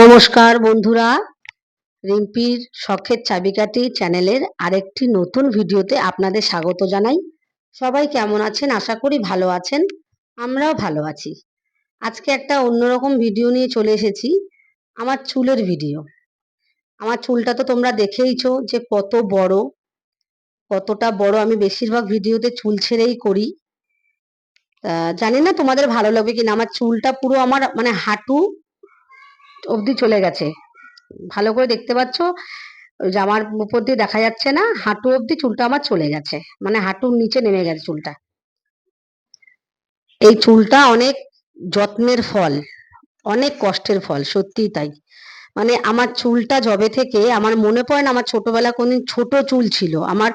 নমস্কার বন্ধুরা। রিম্পির শখের চাবিকাঠি চ্যানেলের আরেকটি নতুন ভিডিওতে আপনাদের স্বাগত জানাই। সবাই কেমন আছেন? আশা করি ভালো আছেন। আমরাও ভালো আছি। আজকে একটা অন্যরকম ভিডিও নিয়ে চলে এসেছি, আমার চুলের ভিডিও। আমার চুলটা তো তোমরা দেখেইছো যে কত বড়, কতটা বড় আমি বেশিরভাগ ভিডিওতে চুল ছেড়েই করি। জানি না তোমাদের ভালো লাগবে কিনা, আমার চুলটা পুরো আমার মানে হাঁটু অবধি চলে গেছে। ভালো করে দেখতে পাচ্ছ, জামার উপর দিয়ে দেখা যাচ্ছে না, হাঁটু অবধি চুলটা আমার চলে গেছে মানে হাঁটুর নিচে নেমে গেছে চুলটা। এই চুলটা অনেক যত্নের ফল, অনেক কষ্টের ফল, সত্যিই তাই। মানে আমার চুলটা জবে থেকে, আমার মনে পড়ে না, আমার ছোটবেলা কোনদিন ছোট চুল ছিল, আমার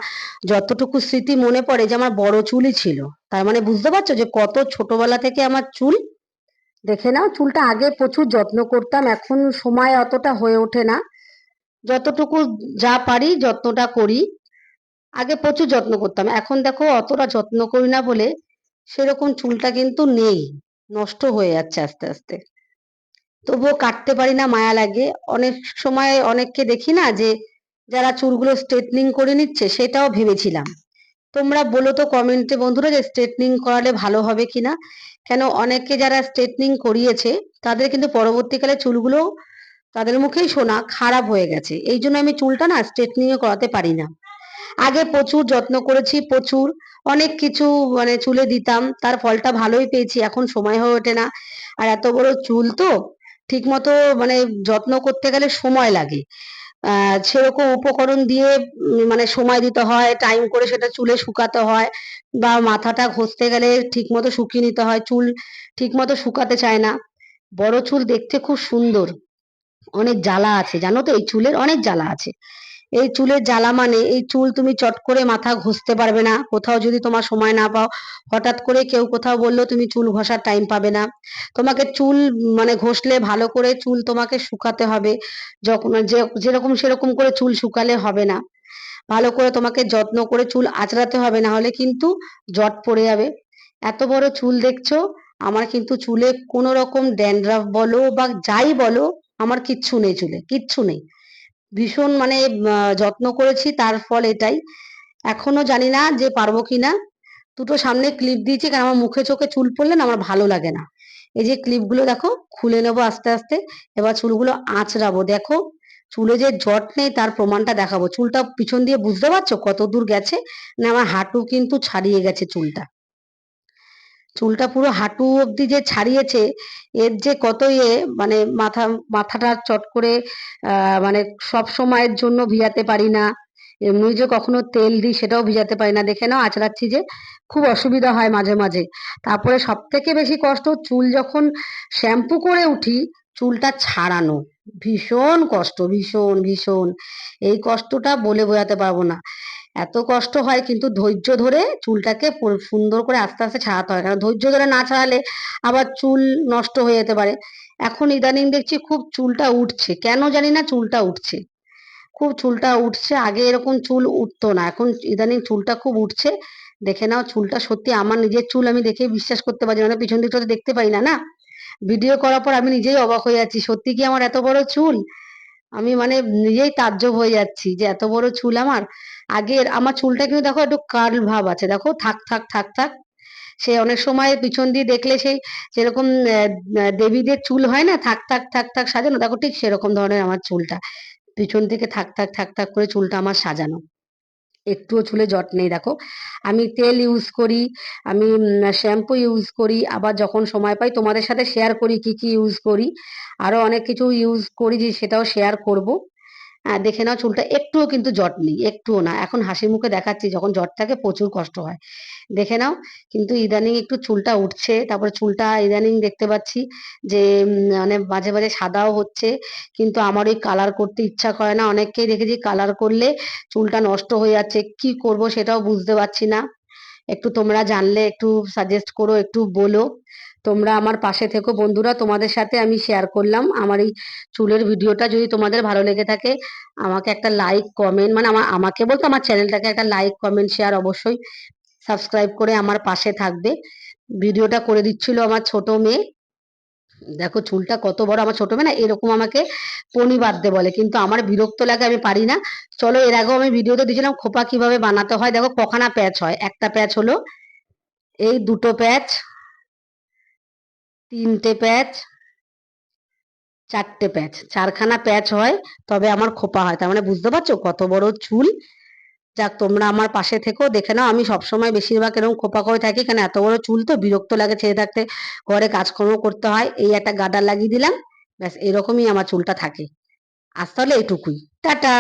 যতটুকু স্মৃতি মনে পড়ে যে আমার বড় চুলই ছিল। তার মানে বুঝতে পারছ যে কত ছোটবেলা থেকে আমার চুল দেখে নাও, চুলটা আগে প্রচুর যত্ন করতাম, এখন সময় অতটা হয়ে ওঠে না। যতটুকু যা পারি যত্নটা করি। আগে প্রচুর যত্ন করতাম, এখন দেখো অতটা যত্ন করি না বলে সেরকম চুলটা কিন্তু নেই, নষ্ট হয়ে যাচ্ছে আস্তে আস্তে। তবুও কাটতে পারি না, মায়া লাগে। অনেক সময় অনেককে দেখি না যে, যারা চুলগুলো স্ট্রেটনিং করে নিচ্ছে সেটাও ভেবেছিলাম। তোমরা বলো তো কমেন্টে বন্ধুরা যে স্ট্রেটনিং করালে ভালো হবে কিনা। কেন অনেকে যারা স্ট্রেটনিং করিয়েছে, তাদের কিন্তু পরবর্তীকালে চুলগুলো তাদের মুখেই শোনা খারাপ হয়ে গেছে। এই জন্য আমি চুলটা না স্ট্রেটনিং করাতে পারি না। আগে প্রচুর যত্ন করেছি, প্রচুর। অনেক কিছু মানে চুলে দিতাম, তার ফলটা ভালোই পেয়েছি, এখন সময় হয়ে ওঠে না। আর এত বড় চুল তো ঠিক মতো মানে যত্ন করতে গেলে সময় লাগে। সেরকম উপকরণ দিয়ে মানে সময় দিতে হয় টাইম করে সেটা চুলে শুকাতে হয় বা মাথাটা ঘষতে গেলে ঠিকমতো শুকিয়ে নিতে হয়, চুল ঠিক মতো শুকাতে চায় না। বড় চুল দেখতে খুব সুন্দর, অনেক জ্বালা আছে, জানো তো? এই চুলের অনেক জ্বালা আছে। এই চুলের জ্বালা মানে এই চুল তুমি চট করে মাথা ঘষতে পারবে না। কোথাও যদি তোমার সময় না পাও, হঠাৎ করে কেউ কোথাও বলল, তুমি চুল ঘষার টাইম পাবে না। তোমাকে চুল মানে ঘষলে ভালো করে চুল তোমাকে শুকাতে হবে। যখন যে- যেরকম সেরকম করে চুল শুকালে হবে না। ভালো করে তোমাকে যত্ন করে চুল আঁচড়াতে হবে, না হলে কিন্তু জট পড়ে যাবে। এত বড় চুল দেখছ? আমার কিন্তু চুলে কোনো রকম ড্যান্ড্রাফ বলো বা যাই বলো, আমার কিচ্ছু নেই চুলে, কিচ্ছু নেই। ভীষণ মানে যত্ন করেছি, তার ফল এটাই। এখনও জানি না যে পারব কিনা। দুটো সামনে ক্লিপ দিয়েছি, কারণ আমার মুখে চোখে চুল পড়লে না, আমার ভালো লাগে না। এই যে ক্লিপগুলো দেখো, খুলে নেব আস্তে আস্তে। এবার চুলগুলো আঁচড়াবো। দেখো, চুলে যে জট নেই, তার প্রমাণটা দেখাবো। চুলটা পিছন দিয়ে বুঝতে পারছ কত দূর গেছে? না, আমার হাঁটু কিন্তু ছাড়িয়ে গেছে চুলটা। চুলটা পুরো হাঁটু অব্দি যে ছাড়িয়েছে, এর যে কত ইয়ে মানে মাথা, মাথাটা চট করে মানে সব সময়ের জন্য ভিজাতে পারি না। এমনি যে কখনো তেল দিই সেটাও ভিজাতে পারি না। দেখে নাও, আঁচড়াচ্ছি যে খুব অসুবিধা হয় মাঝে মাঝে। তারপরে সব থেকে বেশি কষ্ট চুল যখন শ্যাম্পু করে উঠি, চুলটা ছাড়ানো। ভীষণ কষ্ট, ভীষণ ভীষণ। এই কষ্টটা বলে বোঝাতে পারব না। এত কষ্ট হয় কিন্তু ধৈর্য ধরে চুলটাকে সুন্দর করে আস্তে আস্তে ছাড়াতে হয়। কারণ ধৈর্য ধরে না ছাড়ালে আবার চুল নষ্ট হয়ে যেতে পারে। এখন ইদানিং দেখছি খুব চুলটা উঠছে। কেন জানি না চুলটা উঠছে। খুব চুলটা উঠছে, আগে এরকম চুল উঠতো না। এখন ইদানিং চুলটা খুব উঠছে। দেখে নাও, চুলটা সত্যি আমার নিজের চুল আমি দেখে বিশ্বাস করতে পারছি না। মানে পিছন দিকটা তো দেখতে পাই না না? ভিডিও করার পর আমি নিজেই অবাক হয়ে যাচ্ছি। সত্যি কি আমার এত বড় চুল? আমি মানে নিজেই তাজ্জব হয়ে যাচ্ছি যে এত বড় চুল আমার। আগের আমার চুলটা কিন্তু দেখো একটু কার্ল ভাব আছে, দেখো থাক থাক থাক থাক। সে অনেক সময় পিছন দিয়ে দেখলে সেই যেরকম দেবীদের চুল হয় না, থাক থাক থাক থাক সাজানো, দেখো ঠিক সেরকম ধরনের আমার চুলটা। পিছন থেকে থাক থাক থাক থাক করে চুলটা আমার সাজানো। একটুও চুলে জট নেই, দেখো। আমি তেল ইউজ করি, আমি শ্যাম্পু ইউজ করি, আবার যখন সময় পাই তোমাদের সাথে শেয়ার করি কি কি ইউজ করি। আরও অনেক কিছু ইউজ করি যে সেটাও শেয়ার করব। দেখে নাও চুলটা একটুও কিন্তু জট নেই, একটুও না। এখন হাসি মুখে দেখাচ্ছি যখন জট থাকে প্রচুর কষ্ট হয়। দেখে নাও, কিন্তু ইদানিং একটু চুলটা উঠছে, তারপরে চুলটা ইদানিং দেখতে পাচ্ছি যে মানে মাঝে মাঝে সাদাও হচ্ছে, কিন্তু আমার ওই কালার করতে ইচ্ছা করে না। অনেককেই দেখেছি কালার করলে চুলটা নষ্ট হয়ে যাচ্ছে, কি করব সেটাও বুঝতে পারছি না। একটু তোমরা জানলে, একটু সাজেস্ট করো, একটু বলো। তোমরা আমার পাশে থেকো। বন্ধুরা, তোমাদের সাথে আমি শেয়ার করলাম। আমার এই চুলের ভিডিওটা যদি তোমাদের ভালো লেগে থাকে, আমাকে একটা লাইক কমেন্ট মানে আমার, আমাকে বলতো আমার চ্যানেলটাকে একটা লাইক কমেন্ট শেয়ার অবশ্যই সাবস্ক্রাইব করে আমার পাশে থাকবে। ভিডিওটা করে দিচ্ছিল আমার ছোট মেয়ে। দেখো, চুলটা কত বড়, আমার ছোট মেয়ে না, এরকম আমাকে পনি বাঁধতে বলে, কিন্তু আমার বিরক্ত লাগে, আমি পারি না। চলো, এর আগেও আমি ভিডিওতে দিয়েছিলাম, খোপা কীভাবে বানাতে হয়? দেখো, কখানা প্যাচ হয়। একটা প্যাচ হলো এই দুটো প্যাচ তিনটে প্যাচ, চারটে প্যাচ। চারখানা প্যাচ হয়, তবে আমার খোপা হয়। তার মানে বুঝতে পারছ? কত বড় চুল। যাক, তোমরা আমার পাশে থেকেও দেখে নাও। আমি সবসময় বেশিরভাগ এরকম খোপা করে থাকি কারণ এত বড় চুল তো? বিরক্ত লাগে ছেড়ে থাকতে। ঘরে কাজকর্ম করতে হয়, এই একটা গাডার লাগিয়ে দিলাম। ব্যাস, এরকমই আমার চুলটা থাকে। আজ তাহলে এটুকুই টাটা!